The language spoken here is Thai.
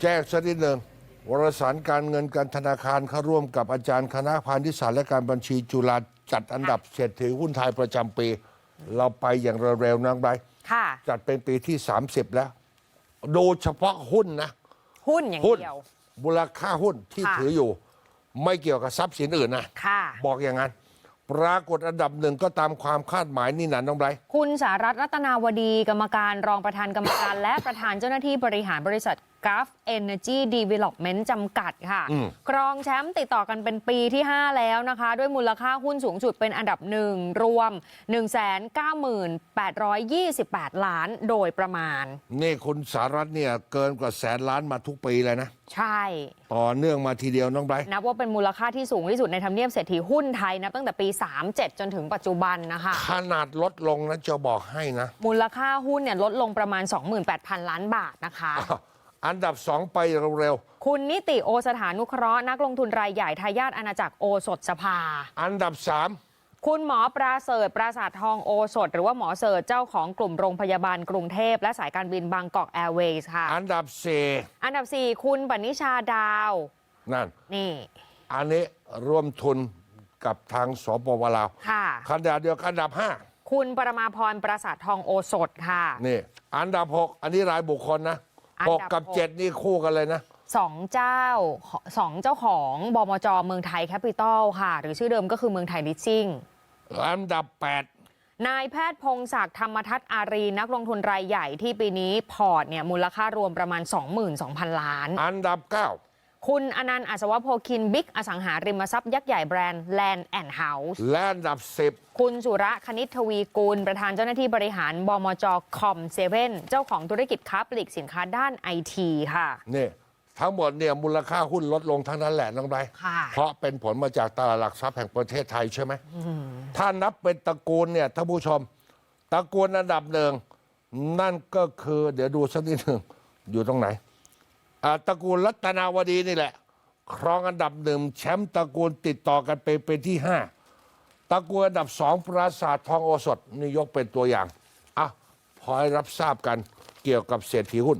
แจ้งสักนิดหนึ่งวารสารการเงินการธนาคารเขาร่วมกับอาจารย์คณะพาณิชยศาสตร์และการบัญชีจุฬาจัดอันดับเศรษฐีหุ้นไทยประจำปี เราไปอย่างเร็วๆนังไบรท์ค่ะ จัดเป็นปีที่ 30 แล้วโดยเฉพาะหุ้นนะ หุ้นอย่างหุ้นเดียว มูลค่าหุ้นที่ค่ะ ถืออยู่ ไม่เกี่ยวกับทรัพย์สินอื่นนะ ค่ะ บอกอย่างนั้น ปรากฏอันดับหนึ่งก็ตามความคาดหมายนี่นะน้องไบรท์คุณสารัตน์รัตนาวดี กรรมการรองประธานกรรมการ และประธานเจ้าหน้าที่บริหารบริษัท Gulf Energy Development จำกัดค่ะอืมครองแชมป์ติดต่อกันเป็นปีที่ 5 แล้วนะคะ ด้วยมูลค่าหุ้นสูงสุดเป็นอันดับหนึ่งรวม 198,828 ล้านโดยประมาณ นี่คุณสารัตน์เนี่ยเกินกว่าแสนล้านมาทุกปีเลยนะ ใช่ ต่อเนื่องมาทีเดียวน้องไบรท์นับว่าเป็นมูลค่าที่สูงที่สุดในทำเนียบเศรษฐีหุ้นไทยนับตั้งแต่ปี 37 จนถึงปัจจุบันนะคะ ขนาดลดลงนะจะบอกให้นะ มูลค่าหุ้นเนี่ยลดลงประมาณ 28,000 ล้านบาทนะคะ อ้าวอันดับสองไปเร็วคุณนิติโอสถานุเคราะห์นักลงทุนรายใหญ่ทายาทอาณาจักรโอสถสภาๆอันดับสาม คุณหมอปราเสริฐปราสาททองโอสถ หรือว่าหมอเสริฐเจ้าของกลุ่มโรงพยาบาลกรุงเทพ และสายการบินบางกอกแอร์เวย์ค่ะ อันดับสี่ อันดับ 4 คุณปณิชาดาว นั่น นี่ อันนี้ร่วมทุนกับทางสปปลาวค่ะ ขณะเดียวกันอันดับห้า คุณปรมาพรปราสาททองโอสถค่ะ นี่ อันดับหกอันนี้รายบุคคลนะอันดั หบกกับหกเจ็ดนี่คู่กันเลยนะ สองเจ้าสองเจ้าของบมจเมืองไทยแคปิตอลค่ะ หรือชื่อเดิมก็คือเมืองไทยลิสซิ่งอันดับแปดนายแพทย์พงศักดิ์ธรรมทัศน์อารีนักลงทุนรายใหญ่ที่ปีนี้พอร์ตเนี่ยมูลค่ารวมประมาณ 22,000 ล้าน อันดับเก้า คุณอนันต์อัศวโพคินบิ๊กอสังหาริมทรัพย์ยักษ์ใหญ่แบรนด์ Land and House และอันดับสิบคุณสุระคณิตทวีกุลประธานเจ้าหน้าที่บริหารบมจคอมเซเว่นเจ้าของธุรกิจค้าปลีกสินค้าด้านไอทีค่ะ นี่ทั้งหมดเนี่ยมูลค่าหุ้นลดลงทั้งนั้นแหละน้องไบรท์ค่ะ เพราะเป็นผลมาจากตลาดหลักทรัพย์แห่งประเทศไทยใช่ไหม ถ้านับเป็นตระกูลเนี่ยท่านผู้ชม ตระกูลอันดับหนึ่งนั่นก็คือ เดี๋ยวดูสักนิดหนึ่งอยู่ตรงไหนอ่า ตระกูลรัตนาวดีนี่แหละ ครองอันดับหนึ่งแชมป์ตระกูลติดต่อกันไปเป็นที่ห้าตระกูลอันดับสองปราสาททองโอสถนี่ยกเป็นตัวอย่างอะพอให้รับทราบกันเกี่ยวกับเศรษฐีหุ้น